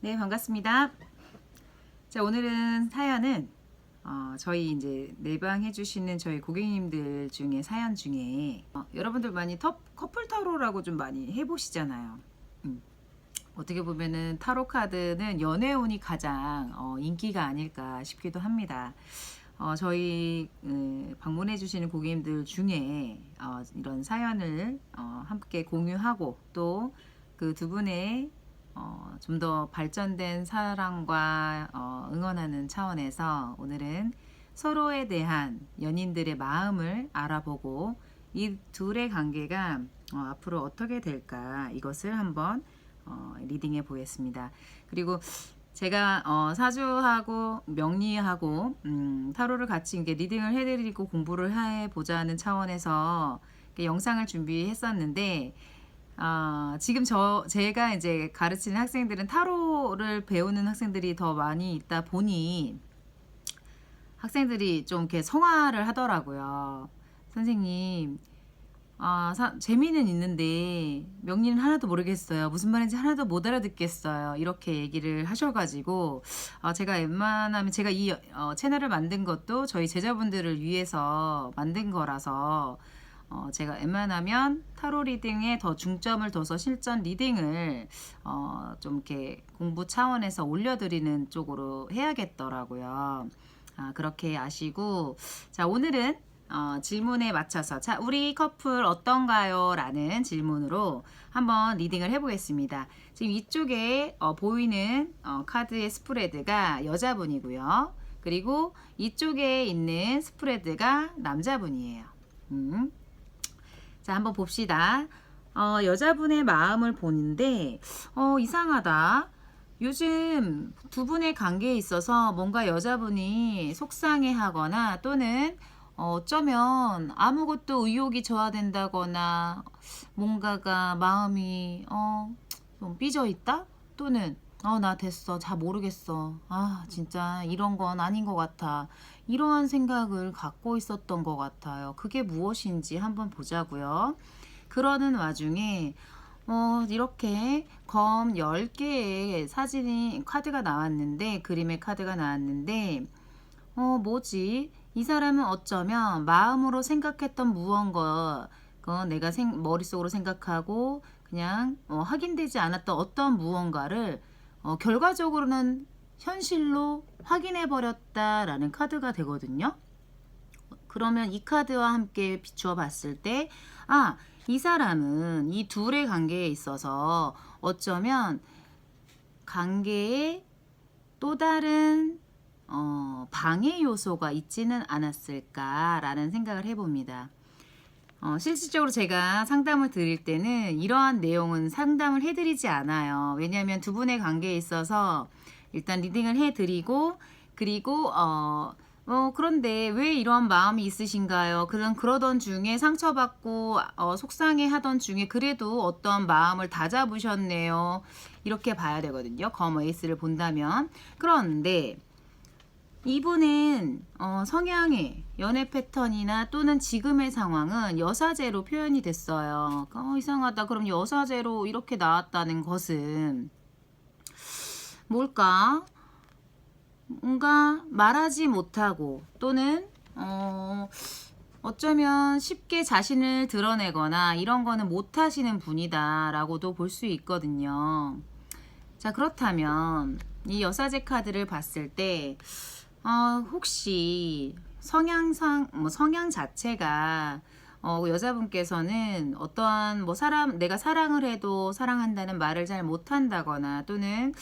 네, 반갑습니다. 자, 오늘은 사연은 어, 저희 이제 내방 해 주시는 저희 고객님들 중에 사연 중에 어, 여러분들 많이 터, 커플 타로라고 좀 많이 해보시잖아요. 음. 어떻게 보면은 타로 카드는 연애운이 가장 어, 인기가 아닐까 싶기도 합니다. 어, 저희 음, 방문해 주시는 고객님들 중에 어, 이런 사연을 어, 함께 공유하고 또 그 두 분의 어, 좀 더 발전된 사랑과 어, 응원하는 차원에서 오늘은 서로에 대한 연인들의 마음을 알아보고 이 둘의 관계가 어, 앞으로 어떻게 될까 이것을 한번 어, 리딩해 보겠습니다. 그리고 제가 어, 사주하고 명리하고 음, 타로를 같이 이게 리딩을 해드리고 공부를 해보자는 차원에서 영상을 준비했었는데 아, 지금 저 제가 이제 가르치는 학생들은 타로를 배우는 학생들이 더 많이 있다 보니 학생들이 좀 이렇게 성화를 하더라고요. 선생님, 아, 사- 재미는 있는데 명리는 하나도 모르겠어요. 무슨 말인지 하나도 못 알아듣겠어요. 이렇게 얘기를 하셔가지고 아, 제가 웬만하면 제가 이 어, 채널을 만든 것도 저희 제자분들을 위해서 만든 거라서 어, 제가 웬만하면 타로 리딩에 더 중점을 둬서 실전 리딩을 어, 좀 이렇게 공부 차원에서 올려드리는 쪽으로 해야겠더라고요. 아, 그렇게 아시고 자 오늘은 어, 질문에 맞춰서 자 우리 커플 어떤가요? 라는 질문으로 한번 리딩을 해보겠습니다. 지금 이쪽에 어, 보이는 어, 카드의 스프레드가 여자분이고요. 그리고 이쪽에 있는 스프레드가 남자분이에요. 음. 자, 한번 봅시다. 어, 여자분의 마음을 보는데, 어, 이상하다. 요즘 두 분의 관계에 있어서 뭔가 여자분이 속상해 하거나 또는 어, 어쩌면 아무것도 의욕이 저하된다거나 뭔가가 마음이 어, 좀 삐져 있다? 또는 어, 나 됐어. 잘 모르겠어. 아, 진짜 이런 건 아닌 것 같아. 이러한 생각을 갖고 있었던 것 같아요. 그게 무엇인지 한번 보자고요. 그러는 와중에 어, 이렇게 검 10개의 사진이 카드가 나왔는데 그림의 카드가 나왔는데 어, 뭐지? 이 사람은 어쩌면 마음으로 생각했던 무언가 그 내가 생, 머릿속으로 생각하고 그냥 어, 확인되지 않았던 어떤 무언가를 어, 결과적으로는 현실로 확인해 버렸다라는 카드가 되거든요. 그러면 이 카드와 함께 비추어 봤을 때, 아, 이 사람은 이 둘의 관계에 있어서 어쩌면 관계에 또 다른 어, 방해 요소가 있지는 않았을까라는 생각을 해봅니다. 어, 실질적으로 제가 상담을 드릴 때는 이러한 내용은 상담을 해드리지 않아요. 왜냐하면 두 분의 관계에 있어서 일단 리딩을 해드리고 그리고 어, 어 그런데 왜 이러한 마음이 있으신가요? 그런 그러던 중에 상처받고 어, 속상해하던 중에 그래도 어떤 마음을 다잡으셨네요. 이렇게 봐야 되거든요. 검 에이스를 본다면 그런데 이분은 어, 성향의 연애 패턴이나 또는 지금의 상황은 여사제로 표현이 됐어요. 어, 이상하다. 그럼 여사제로 이렇게 나왔다는 것은 뭘까? 뭔가 말하지 못하고 또는 어, 어쩌면 쉽게 자신을 드러내거나 이런 거는 못 하시는 분이다라고도 볼 수 있거든요. 자, 그렇다면 이 여사제 카드를 봤을 때 어, 혹시 성향상 뭐 성향 자체가 어, 여자분께서는 어떠한 뭐 사람 내가 사랑을 해도 사랑한다는 말을 잘 못한다거나 또는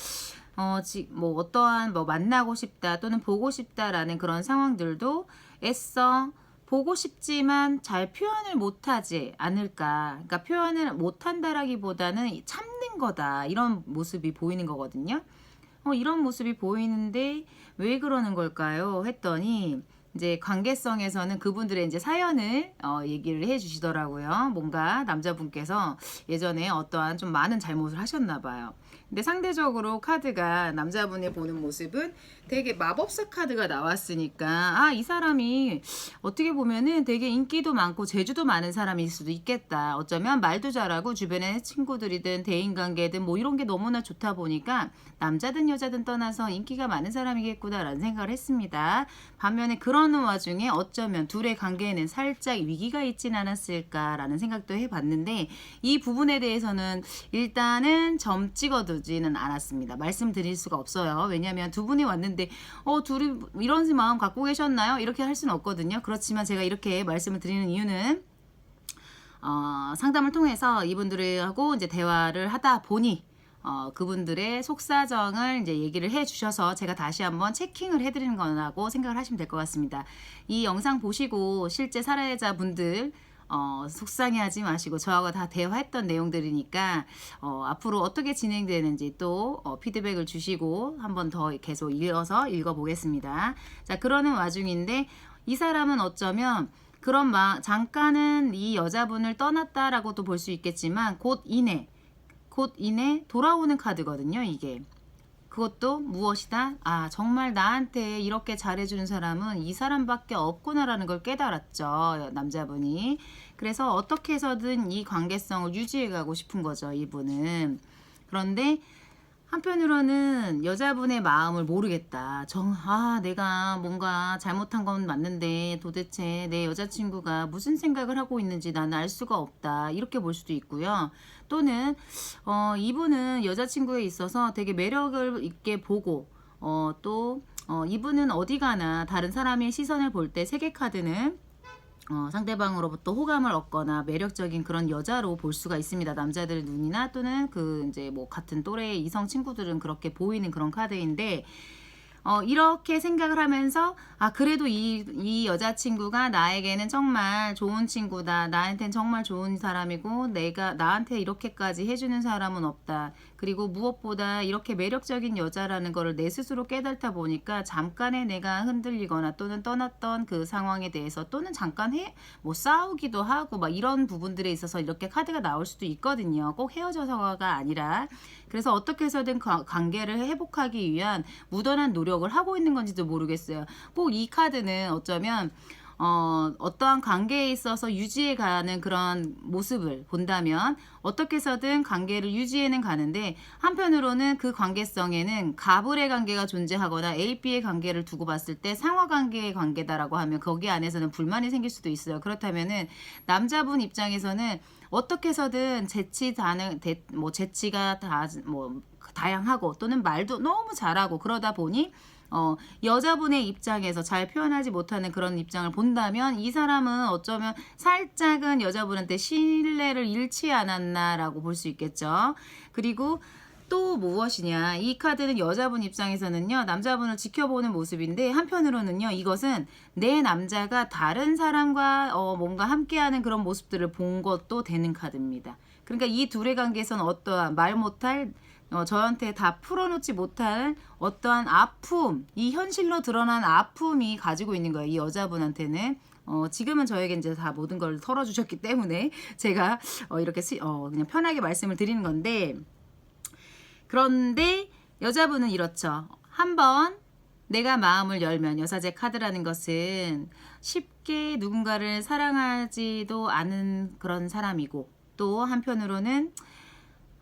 어, 지, 뭐 어떠한 뭐 만나고 싶다 또는 보고 싶다라는 그런 상황들도 애써 보고 싶지만 잘 표현을 못하지 않을까. 그러니까 표현을 못한다라기보다는 참는 거다 이런 모습이 보이는 거거든요. 어, 이런 모습이 보이는데 왜 그러는 걸까요? 했더니 이제 관계성에서는 그분들의 이제 사연을 어, 얘기를 해 주시더라고요. 뭔가 남자분께서 예전에 어떠한 좀 많은 잘못을 하셨나 봐요. 근데 상대적으로 카드가 남자분이 보는 모습은 되게 마법사 카드가 나왔으니까 아, 이 사람이 어떻게 보면은 되게 인기도 많고 재주도 많은 사람일 수도 있겠다. 어쩌면 말도 잘하고 주변에 친구들이든 대인관계든 뭐 이런 게 너무나 좋다 보니까 남자든 여자든 떠나서 인기가 많은 사람이겠구나라는 생각을 했습니다. 반면에 그러는 와중에 어쩌면 둘의 관계에는 살짝 위기가 있진 않았을까라는 생각도 해봤는데 이 부분에 대해서는 일단은 점 찍어두지는 않았습니다. 말씀드릴 수가 없어요. 왜냐하면 두 분이 왔는데 어 둘이 이런 마음 갖고 계셨나요? 이렇게 할 수는 없거든요. 그렇지만 제가 이렇게 말씀을 드리는 이유는 어, 상담을 통해서 이분들하고 이제 대화를 하다 보니 어, 그분들의 속사정을 이제 얘기를 해 주셔서 제가 다시 한번 체킹을 해 드리는 거라고 생각을 하시면 될 것 같습니다. 이 영상 보시고 실제 사례자 분들 어, 속상해하지 마시고 저하고 다 대화했던 내용들이니까 어, 앞으로 어떻게 진행되는지 또 어, 피드백을 주시고 한번 더 계속 이어서 읽어보겠습니다. 자 그러는 와중인데 이 사람은 어쩌면 그런 마 잠깐은 이 여자분을 떠났다라고도 볼 수 있겠지만 곧 이내 곧 이내 돌아오는 카드거든요, 이게. 그것도 무엇이다? 아, 정말 나한테 이렇게 잘해주는 사람은 이 사람밖에 없구나라는 걸 깨달았죠, 남자분이. 그래서 어떻게 해서든 이 관계성을 유지해가고 싶은 거죠, 이분은. 그런데 한편으로는 여자분의 마음을 모르겠다. 정, 아, 내가 뭔가 잘못한 건 맞는데 도대체 내 여자친구가 무슨 생각을 하고 있는지 나는 알 수가 없다. 이렇게 볼 수도 있고요. 또는, 어, 이분은 여자친구에 있어서 되게 매력을 있게 보고, 어, 또, 어, 이분은 어디 가나 다른 사람의 시선을 볼 때 세계 카드는 어, 상대방으로부터 호감을 얻거나 매력적인 그런 여자로 볼 수가 있습니다. 남자들 눈이나 또는 그 이제 뭐 같은 또래의 이성 친구들은 그렇게 보이는 그런 카드인데 어, 이렇게 생각을 하면서, 아, 그래도 이, 이 여자친구가 나에게는 정말 좋은 친구다. 나한테는 정말 좋은 사람이고, 내가, 나한테 이렇게까지 해주는 사람은 없다. 그리고 무엇보다 이렇게 매력적인 여자라는 거를 내 스스로 깨닫다 보니까 잠깐에 내가 흔들리거나 또는 떠났던 그 상황에 대해서 또는 잠깐 해, 뭐 싸우기도 하고 막 이런 부분들에 있어서 이렇게 카드가 나올 수도 있거든요. 꼭 헤어져서가 아니라. 그래서 어떻게 해서든 가- 관계를 회복하기 위한 무던한 노력을 하고 있는 건지도 모르겠어요. 꼭 이 카드는 어쩌면 어, 어떠한 관계에 있어서 유지해 가는 그런 모습을 본다면 어떻게 해서든 관계를 유지해는 가는데 한편으로는 그 관계성에는 가불의 관계가 존재하거나 A, B의 관계를 두고 봤을 때 상하 관계의 관계다라고 하면 거기 안에서는 불만이 생길 수도 있어요. 그렇다면은 남자분 입장에서는 어떻게 해서든 재치 다는 대- 뭐 재치가 다 뭐 다양하고 또는 말도 너무 잘하고 그러다 보니 어, 여자분의 입장에서 잘 표현하지 못하는 그런 입장을 본다면 이 사람은 어쩌면 살짝은 여자분한테 신뢰를 잃지 않았나라고 볼 수 있겠죠. 그리고 또 무엇이냐. 이 카드는 여자분 입장에서는요, 남자분을 지켜보는 모습인데, 한편으로는요, 이것은 내 남자가 다른 사람과 어, 뭔가 함께하는 그런 모습들을 본 것도 되는 카드입니다. 그러니까 이 둘의 관계에서는 어떠한 말 못할 어, 저한테 다 풀어놓지 못할 어떠한 아픔, 이 현실로 드러난 아픔이 가지고 있는 거예요. 이 여자분한테는. 어, 지금은 저에게 이제 다 모든 걸 털어주셨기 때문에 제가 어, 이렇게 수, 어, 그냥 편하게 말씀을 드리는 건데, 그런데 여자분은 이렇죠. 한번 내가 마음을 열면 여사제 카드라는 것은 쉽게 누군가를 사랑하지도 않은 그런 사람이고 또 한편으로는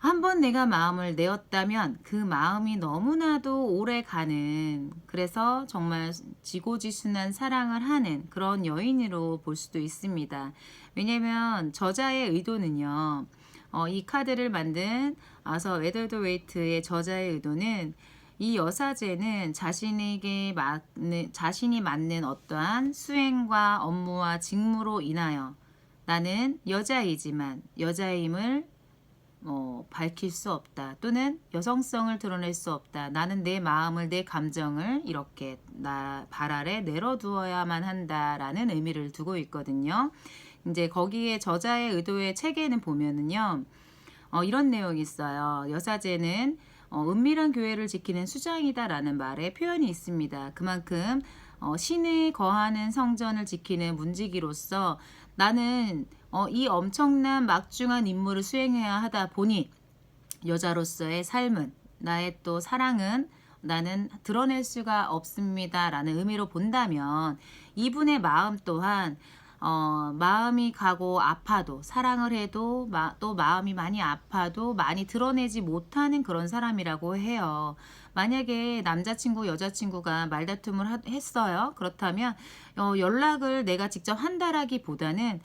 한번 내가 마음을 내었다면 그 마음이 너무나도 오래 가는 그래서 정말 지고지순한 사랑을 하는 그런 여인으로 볼 수도 있습니다. 왜냐면 저자의 의도는요. 어, 이 카드를 만든 아서 웨더드 웨이트의 저자의 의도는 이 여사제는 자신에게 맞는 자신이 맞는 어떠한 수행과 업무와 직무로 인하여 나는 여자이지만 여자임을 어, 밝힐 수 없다. 또는 여성성을 드러낼 수 없다. 나는 내 마음을, 내 감정을 이렇게 나 발 아래 내려두어야만 한다라는 의미를 두고 있거든요. 이제 거기에 저자의 의도의 책에는 보면은요, 어, 이런 내용이 있어요. 여사제는 어, 은밀한 교회를 지키는 수장이다라는 말에 표현이 있습니다. 그만큼 어, 신이 거하는 성전을 지키는 문지기로서 나는 어, 이 엄청난 막중한 임무를 수행해야 하다 보니 여자로서의 삶은 나의 또 사랑은 나는 드러낼 수가 없습니다라는 의미로 본다면 이분의 마음 또한 어, 마음이 가고 아파도 사랑을 해도 마, 또 마음이 많이 아파도 많이 드러내지 못하는 그런 사람이라고 해요. 만약에 남자친구 여자친구가 말다툼을 하- 했어요. 그렇다면 어, 연락을 내가 직접 한다라기보다는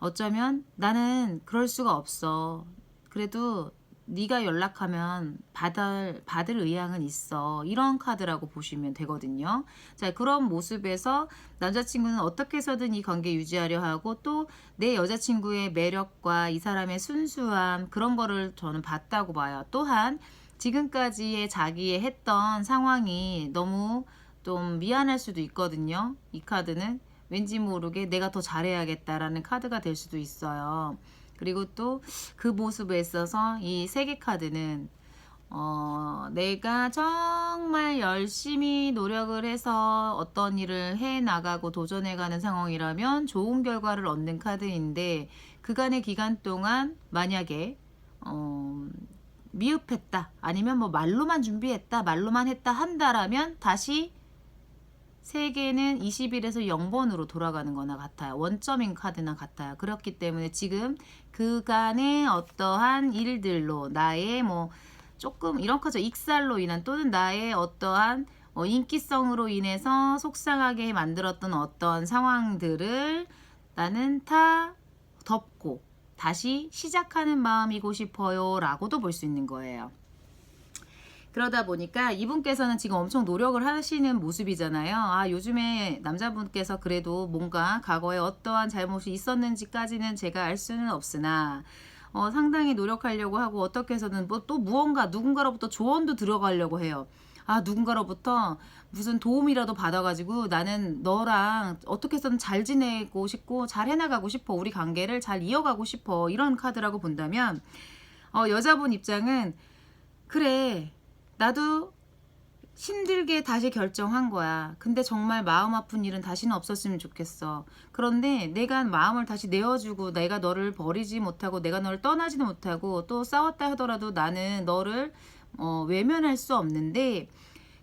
어쩌면 나는 그럴 수가 없어. 그래도 네가 연락하면 받을 받을 의향은 있어. 이런 카드라고 보시면 되거든요. 자, 그런 모습에서 남자친구는 어떻게 해서든 이 관계 유지하려 하고 또 내 여자친구의 매력과 이 사람의 순수함 그런 거를 저는 봤다고 봐요. 또한 지금까지의 자기의 했던 상황이 너무 좀 미안할 수도 있거든요. 이 카드는 왠지 모르게 내가 더 잘해야겠다라는 카드가 될 수도 있어요. 그리고 또 그 모습에 있어서 이 세계 카드는 어, 내가 정말 열심히 노력을 해서 어떤 일을 해 나가고 도전해 가는 상황이라면 좋은 결과를 얻는 카드인데 그간의 기간 동안 만약에 어, 미흡했다 아니면 뭐 말로만 준비했다 말로만 했다 한다라면 다시 세계는 20일에서 0번으로 돌아가는 거나 같아요. 원점인 카드나 같아요. 그렇기 때문에 지금 그간의 어떠한 일들로 나의 뭐 조금 이런 거죠. 익살로 인한 또는 나의 어떠한 어, 인기성으로 인해서 속상하게 만들었던 어떤 상황들을 나는 다 덮고 다시 시작하는 마음이고 싶어요 라고도 볼 수 있는 거예요. 그러다 보니까 이분께서는 지금 엄청 노력을 하시는 모습이잖아요. 아, 요즘에 남자분께서 그래도 뭔가 과거에 어떠한 잘못이 있었는지까지는 제가 알 수는 없으나, 어, 상당히 노력하려고 하고 어떻게 해서든 뭐또 무언가 누군가로부터 조언도 들어가려고 해요. 아, 누군가로부터 무슨 도움이라도 받아가지고 나는 너랑 어떻게 해서든 잘 지내고 싶고 잘 해나가고 싶어. 우리 관계를 잘 이어가고 싶어. 이런 카드라고 본다면, 어, 여자분 입장은 그래. 나도 힘들게 다시 결정한 거야. 근데 정말 마음 아픈 일은 다시는 없었으면 좋겠어. 그런데 내가 마음을 다시 내어주고 내가 너를 버리지 못하고 내가 너를 떠나지도 못하고 또 싸웠다 하더라도 나는 너를 어, 외면할 수 없는데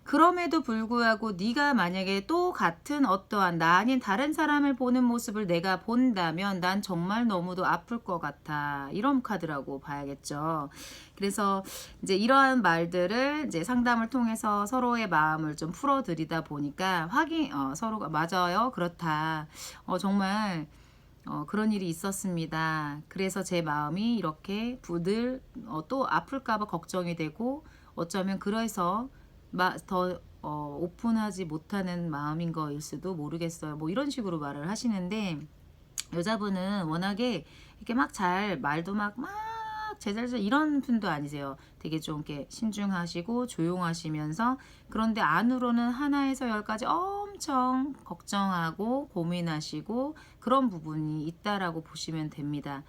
그럼에도 불구하고 네가 만약에 또 같은 어떠한 나 아닌 다른 사람을 보는 모습을 내가 본다면 난 정말 너무도 아플 것 같아. 이런 카드라고 봐야겠죠. 그래서 이제 이러한 말들을 이제 상담을 통해서 서로의 마음을 좀 풀어드리다 보니까 확인, 어, 서로가 맞아요. 그렇다. 어, 정말 어, 그런 일이 있었습니다. 그래서 제 마음이 이렇게 부들 어, 또 아플까봐 걱정이 되고 어쩌면 그래서 마, 더 어, 오픈하지 못하는 마음인 거일 수도 모르겠어요. 뭐 이런 식으로 말을 하시는데 여자분은 워낙에 이렇게 막 잘 말도 막 막 제잘제 이런 분도 아니세요. 되게 좀 이렇게 신중하시고 조용하시면서 그런데 안으로는 하나에서 열까지 엄청 걱정하고 고민하시고 그런 부분이 있다라고 보시면 됩니다.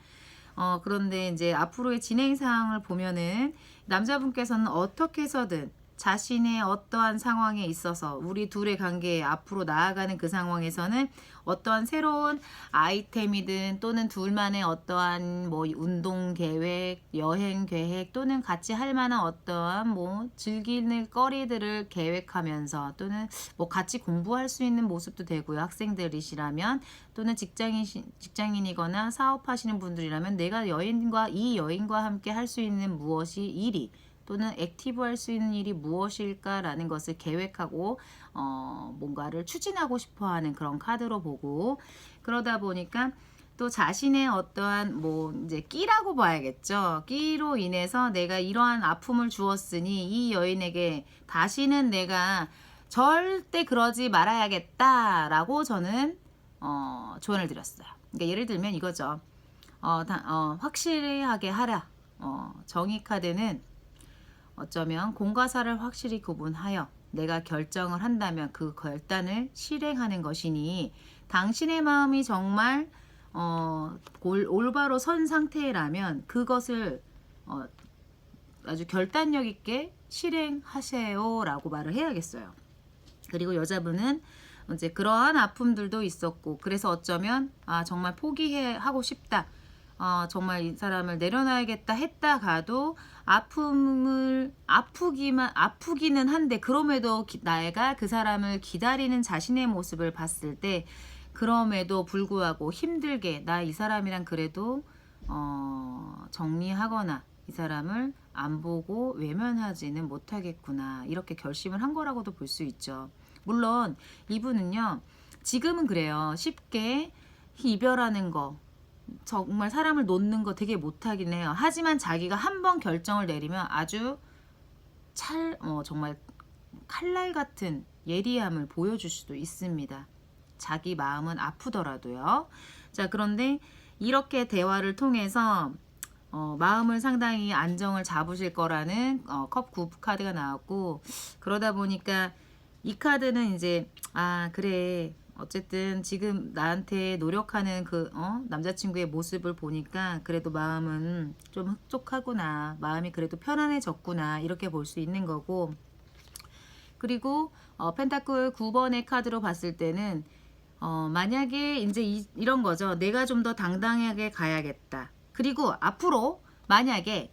어, 그런데 이제 앞으로의 진행 사항을 보면은 남자분께서는 어떻게 해서든 자신의 어떠한 상황에 있어서 우리 둘의 관계에 앞으로 나아가는 그 상황에서는 어떠한 새로운 아이템이든 또는 둘만의 어떠한 뭐 운동 계획, 여행 계획 또는 같이 할 만한 어떠한 뭐 즐기는 거리들을 계획하면서 또는 뭐 같이 공부할 수 있는 모습도 되고요. 학생들이시라면 또는 직장인 직장인이거나 사업하시는 분들이라면 내가 여인과 이 여인과 함께 할 수 있는 무엇이 일이 또는 액티브 할 수 있는 일이 무엇일까라는 것을 계획하고 어, 뭔가를 추진하고 싶어 하는 그런 카드로 보고 그러다 보니까 또 자신의 어떠한 뭐 이제 끼라고 봐야겠죠. 끼로 인해서 내가 이러한 아픔을 주었으니 이 여인에게 다시는 내가 절대 그러지 말아야겠다라고 저는 어, 조언을 드렸어요. 그러니까 예를 들면 이거죠. 어, 다, 어, 확실하게 하라. 어, 정의 카드는 어쩌면 공과사를 확실히 구분하여 내가 결정을 한다면 그 결단을 실행하는 것이니 당신의 마음이 정말 어, 올, 올바로 선 상태라면 그것을 어, 아주 결단력 있게 실행하세요 라고 말을 해야겠어요. 그리고 여자분은 이제 그러한 아픔들도 있었고 그래서 어쩌면 아 정말 포기해 하고 싶다. 어, 정말 이 사람을 내려놔야겠다 했다 가도 아픔을 아프기만 아프기는 한데 그럼에도 기- 나애가 그 사람을 기다리는 자신의 모습을 봤을 때 그럼에도 불구하고 힘들게 나 이 사람이랑 그래도 어, 정리하거나 이 사람을 안 보고 외면하지는 못하겠구나 이렇게 결심을 한 거라고도 볼 수 있죠. 물론 이분은요 지금은 그래요 쉽게 이별하는 거 정말 사람을 놓는 거 되게 못하긴 해요. 하지만 자기가 한 번 결정을 내리면 아주 찰, 어, 정말 칼날 같은 예리함을 보여줄 수도 있습니다. 자기 마음은 아프더라도요. 자, 그런데 이렇게 대화를 통해서 어, 마음을 상당히 안정을 잡으실 거라는 어, 컵 9 카드가 나왔고 그러다 보니까 이 카드는 이제 아 그래 어쨌든 지금 나한테 노력하는 그 어? 남자친구의 모습을 보니까 그래도 마음은 좀 흡족하구나 마음이 그래도 편안해졌구나 이렇게 볼 수 있는 거고 그리고 어, 펜타클 9번의 카드로 봤을 때는 어, 만약에 이제 이, 이런 거죠. 내가 좀 더 당당하게 가야겠다. 그리고 앞으로 만약에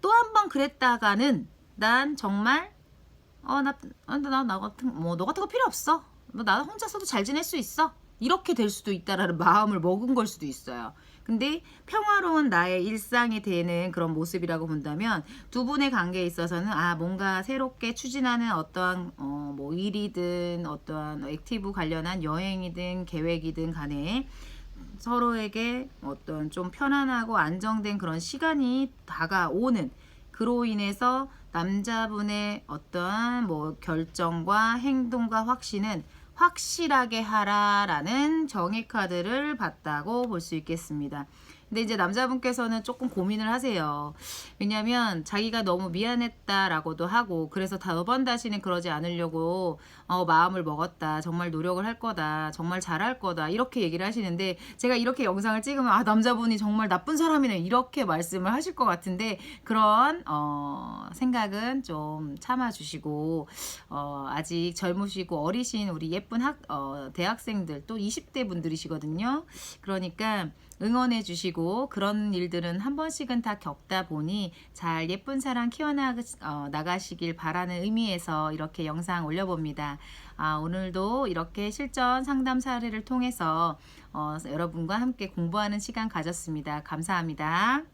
또 한 번 그랬다가는 난 정말 어나나 나, 나 같은 뭐 너 같은 거 필요 없어. 너나 혼자서도 잘 지낼 수 있어. 이렇게 될 수도 있다라는 마음을 먹은 걸 수도 있어요. 근데 평화로운 나의 일상이 되는 그런 모습이라고 본다면 두 분의 관계에 있어서는 아 뭔가 새롭게 추진하는 어떠한 어 뭐 일이든 어떠한 액티브 관련한 여행이든 계획이든 간에 서로에게 어떤 좀 편안하고 안정된 그런 시간이 다가오는 그로 인해서 남자분의 어떠한 뭐 결정과 행동과 확신은 확실하게 하라라는 정의 카드를 봤다고 볼 수 있겠습니다. 근데 이제 남자분께서는 조금 고민을 하세요. 왜냐면 자기가 너무 미안했다라고도 하고 그래서 다번 다시는 그러지 않으려고 어, 마음을 먹었다. 정말 노력을 할 거다. 정말 잘할 거다. 이렇게 얘기를 하시는데 제가 이렇게 영상을 찍으면 아 남자분이 정말 나쁜 사람이네 이렇게 말씀을 하실 것 같은데 그런 어, 생각은 좀 참아주시고 어, 아직 젊으시고 어리신 우리 예쁜 학 어, 대학생들 또 20대 분들이시거든요. 그러니까 응원해 주시고 그런 일들은 한 번씩은 다 겪다 보니 잘 예쁜 사랑 키워나가시길 바라는 의미에서 이렇게 영상 올려봅니다. 아, 오늘도 이렇게 실전 상담 사례를 통해서 어, 여러분과 함께 공부하는 시간 가졌습니다. 감사합니다.